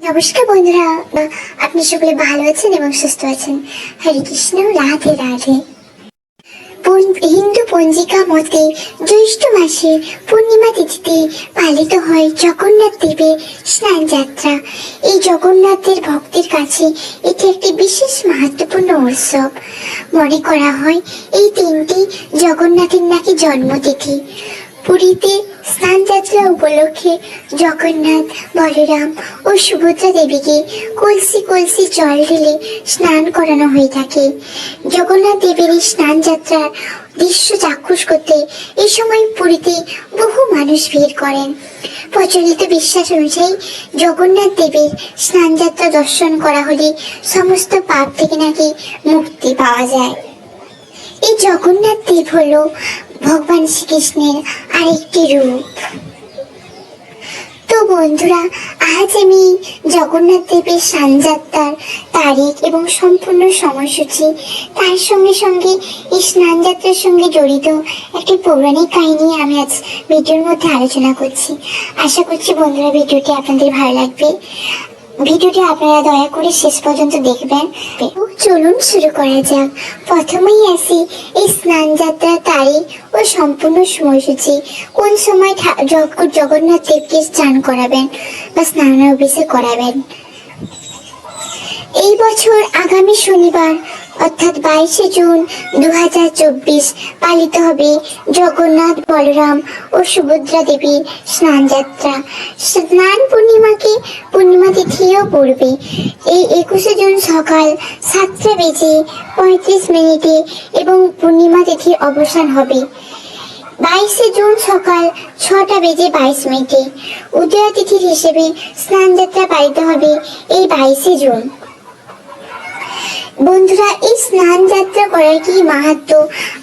নমস্কার বন্ধুরা। আপনি সকলে ভালো আছেন এবং সুস্থ আছেন। হরে কৃষ্ণ, রাধে রাধে। হিন্দু পঞ্জিকা মতে জ্যৈষ্ঠ মাসের পূর্ণিমা তিথিতে পালিত হয় জগন্নাথ দেবের স্নান যাত্রা। এই জগন্নাথের ভক্তের কাছে এটি একটি বিশেষ মাহাত্মপূর্ণ উৎসব। মনে করা হয়, এই দিনটি জগন্নাথের নাকি জন্মতিথি। পুরীতে স্নান যাত্রা উপলক্ষে জগন্নাথ, বলরাম ও সুভদ্রা দেবীকে কলসি কলসি জল ঢেলে স্নান করানো হয়ে থাকে। জগন্নাথ দেবের এই স্নান যাত্রার দৃশ্য চাক্ষুষ করতে এই সময় পুরীতে বহু মানুষ ভিড় করেন। প্রচলিত বিশ্বাস অনুযায়ী জগন্নাথ দেবের স্নান যাত্রা দর্শন করা হলে সমস্ত পাপ থেকে নাকি মুক্তি পাওয়া যায়। এই জগন্নাথ দেব হলো ভগবান শ্রীকৃষ্ণের আরেকটি রূপ। তো বন্ধুরা, আজ আমি জগন্নাথ দেবের স্নানযাত্রার তারিখ এবং সম্পূর্ণ সময়সূচি তার সঙ্গে সঙ্গে এই স্নানযাত্রার সঙ্গে জড়িত একটি পৌরাণিক কাহিনী আমি আজ ভিডিওর মধ্যে আলোচনা করছি। আশা করছি বন্ধুরা ভিডিওটি আপনাদের ভালো লাগবে। ভিডিওটি আপনারা দয়া করে শেষ পর্যন্ত দেখবেন। চলুন শুরু করা যাক। প্রথমেই আসি এই স্নান যাত্রার তারিখ ও সম্পূর্ণ সময়সূচি। কোন সময় ঠাকুর জগন্নাথ দেবকে স্নান করাবেন বা স্নানাভিষেক করাবেন? এই বছর আগামী শনিবার অর্থাৎ বাইশে জুন দু হাজার চব্বিশ পালিত হবে জগন্নাথ বলরাম ও সুভদ্রা দেবীর স্নান যাত্রা স্নান পূর্ণিমাকে পূর্ণিমা তিথিও পড়বে। এই একুশে জুন সকাল সাতটা বেজে পঁয়ত্রিশ মিনিটে এবং পূর্ণিমা তিথির অবসান হবে। বাইশে জুন সকাল ছটা বেজে বাইশ মিনিটে। উদয় তিথির হিসেবে স্নান যাত্রা পালিত হবে এই বাইশে জুন। বন্ধুরা, এই স্নান যাত্রা করার কি মাহাত্ম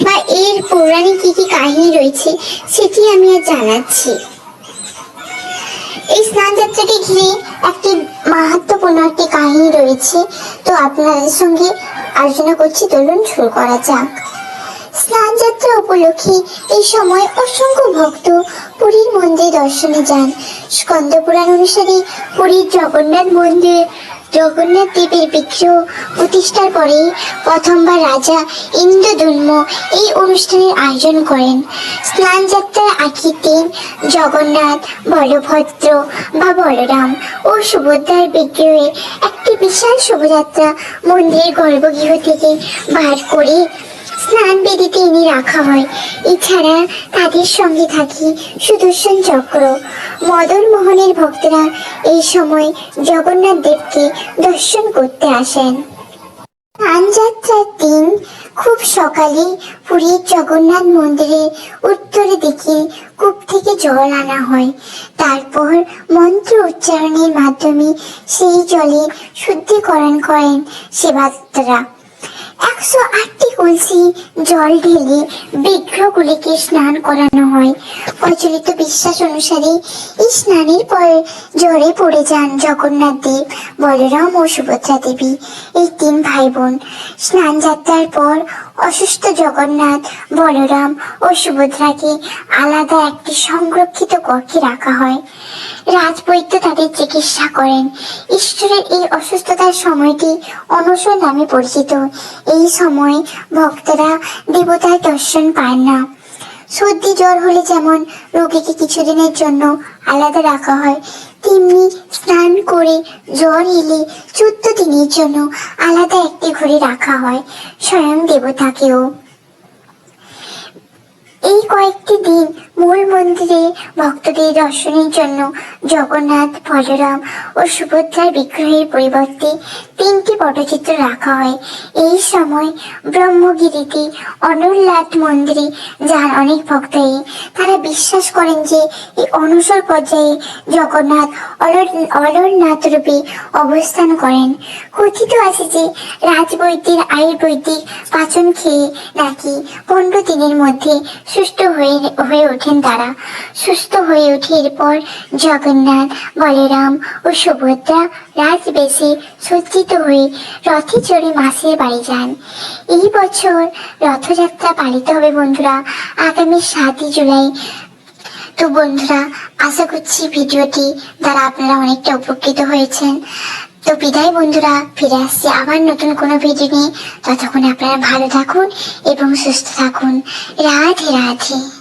বা এর পৌরাণিক কি কি কাহিনী রয়েছে সেটি আমি আজ জানাচ্ছি। এই স্নান যাত্রাকে ঘিরে একটি মাহাত্মপূর্ণ একটি কাহিনী রয়েছে। তো আপনাদের সঙ্গে আলোচনা করছি, চলুন শুরু করা যাক। স্নান যাত্রা উপলক্ষে এই সময় অসংখ্য ভক্ত পুরীর মন্দির দর্শনে যান। স্কন্দ পুরাণ অনুসারে পুরীর জগন্নাথ মন্দির জগন্নাথ দেবের বিগ্রহ প্রতিষ্ঠার পরে প্রথমবার রাজা ইন্দ্রদুম্ন এই অনুষ্ঠানের আয়োজন করেন। স্নান যাত্রার আগের দিন জগন্নাথ, বলভদ্র বা বলরাম ও সুভদ্রার বিগ্রহে একটি বিশাল শোভাযাত্রা মন্দিরের গর্ভগৃহ থেকে বার করে স্নান বেদিতে এনে রাখা হয়। এছাড়া তাদের সঙ্গে থাকে সুদর্শন চক্র। মদন মোহনের ভক্তরা এই সময় জগন্নাথ দেবকে দর্শন করতে আসেন। যাত্রার দিন খুব সকালে পুরীর জগন্নাথ মন্দিরের উত্তরের দিকে কূপ থেকে জল আনা হয়। তারপর মন্ত্র উচ্চারণের মাধ্যমে সেই জলে শুদ্ধিকরণ করেন সেবাত্রা একশো আটটি কলসি জল ঢেলে বিগ্রহগুলিকে স্নান করানো হয়। প্রচলিত বিশ্বাস অনুসারে এই স্নানের পর জ্বরে পড়ে যান জগন্নাথ দেব, বলরাম ও সুভদ্রা দেবী। এই তিন ভাই বোন স্নান যাত্রার পর অসুস্থ জগন্নাথ, বলরাম ও সুভদ্রাকে আলাদা একটি সংরক্ষিত কক্ষে রাখা হয়। রাজবৈদ্য তাদের চিকিৎসা করেন। ঈশ্বরের এই অসুস্থতার সময়টি অনশন নামে পরিচিত। এই সময় ভক্তরা দেবতার দর্শন পান না। সর্দি, জ্বর হলে যেমন রোগীকে কিছুদিনের জন্য আলাদা রাখা হয় তেমনি স্নান করে জ্বর এলে চোদ্দ দিনের জন্য আলাদা একটি ঘরে রাখা হয়, স্বয়ং দেবতাকেও। এই কয়েকটি দিন মূল মন্দিরে ভক্তদের দর্শনের জন্য জগন্নাথ বলরাম ও সুভদ্রার বিগ্রহের পরিবর্তে তিনটি পটচিত্র রাখা হয়। এই সময় ব্রহ্মগিরিতে অনরনাথ মন্দিরে যান অনেক ভক্তই। তারা বিশ্বাস করেন যে এই অনুসর পর্যায়ে জগন্নাথ অলর- অলরনাথ রূপে অবস্থান করেন। কথিত আছে যে রাজবৈদ্যের আয়ুর্বৈদিক পাচন খেয়ে নাকি পনেরো দিনের মধ্যে সুস্থ হয়ে হয়ে ওঠেন তারা। সুস্থ হয়ে উঠে এরপর জগন্নাথ, বলরাম ও সুভদ্রা রাজবেশে সজ্জিত হয়ে রথে চড়ে মাসির বাড়ি যান। এই বছর রথযাত্রা পালিত হবে বন্ধুরা। আগামী সাতই জুলাই। তো বন্ধুরা, আশা করছি ভিডিওটি দ্বারা আপনারা অনেকটা উপকৃত হয়েছেন। তো বিদায় বন্ধুরা, ফিরে আসছি আবার নতুন কোনো ভিডিও নিয়ে। ততক্ষণ আপনারা ভালো থাকুন এবং সুস্থ থাকুন। রাধে রাধে।